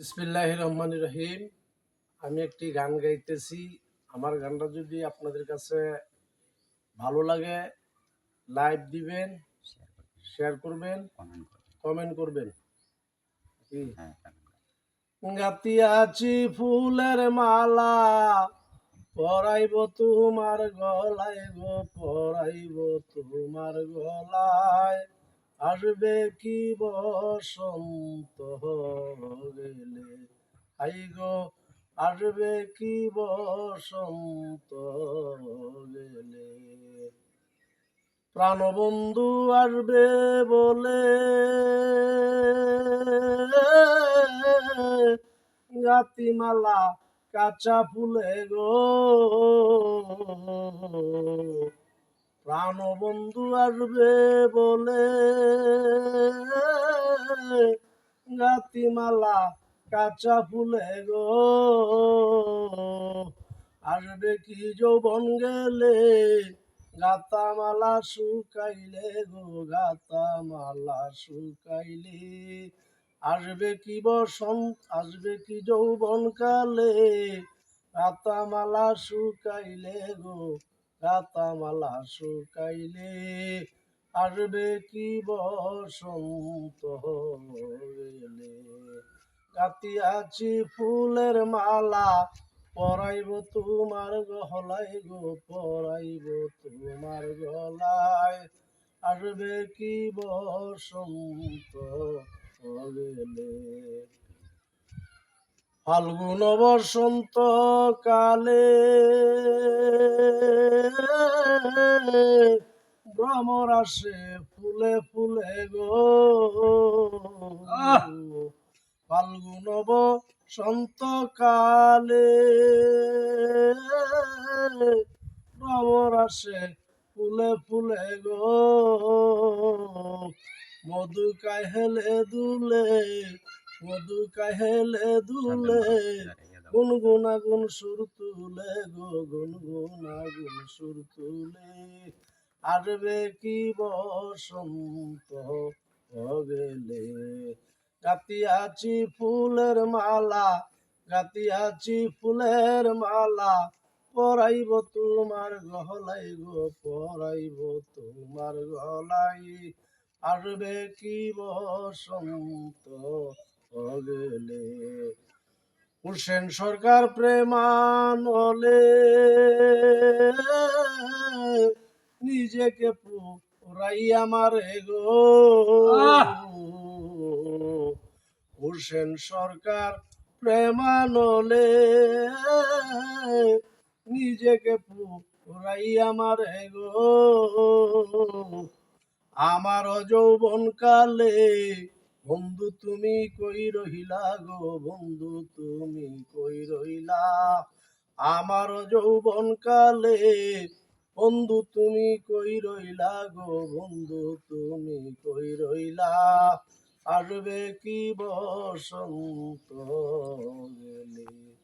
বিসমিল্লাহ রহমান রহিম। আমি একটি গান গাইতেছি। আমার গানটা যদি আপনাদের কাছে ভালো লাগে, লাইক দিবেন, শেয়ার করবেন, কমেন্ট করবেন। গাতি গাতিয়াছি ফুলের মালা, পরাইব তোমার গলায় গো, পরাইব তোমার গলায়। আসবে কি বসন্ত গেলে হাই গো আসবে কি বসন্ত গেলে প্রাণবন্ধু আসবে বলে গাতিমালা কাঁচা ফুলে গো। প্রাণবন্ধু আসবে বলে। গাতিমালা, কাঁচা ফুলে গো। আসবে কি যৌবন গেলে? গাতামালা শুকাইলে গো, গাতামালা শুকাইলে। আসবে কি বসন্ত, আসবে কি যৌবন কালে? গাতামালা শুকাইলে গো গাতামালা শুকাইলে আসবে কি বসন্ত গেলে গাতিয়াছি ফুলের মালা, পরাইব তোমার গহলায় গো, পরাইব তোমার গলায়। আসবে কি বসন্ত গেলে ফাল্গুন বসন্ত কালে ভ্রমর আসে ফুলে ফুলে গো! ফাল্গুন বসন্ত কালে ভ্রমর আসে ফুলে ফুলে গো মধু কাহেলে দুলে মধু কাহেলে দুলে গুনগুনা গুন সুর তুলে গো গুনগুনা গুন সুর তুলে। আসবে কি বসন্ত গেলে? গাতিয়াছি ফুলের মালা গাতিয়াছি ফুলের মালা পরাইব তোমার গহলাই গো পরাইব তোমার গহলাই। আসবে কি বসন্ত গেলে হোসেন সরকার প্রেমানলে। নিজেকে পুরাইয়া মারে গো হোসেন সরকার প্রেমানলে। নিজেকে পুরাইয়া মারে গো আমার যৌবন কালে বন্ধু, তুমি কই রহিলা গো? বন্ধু, তুমি কই রহিলা? আমার যৌবন কালে, বন্ধু, তুমি কই রইলা গো? বন্ধু, তুমি কই রইলা আসবে কি বসন্ত গেলে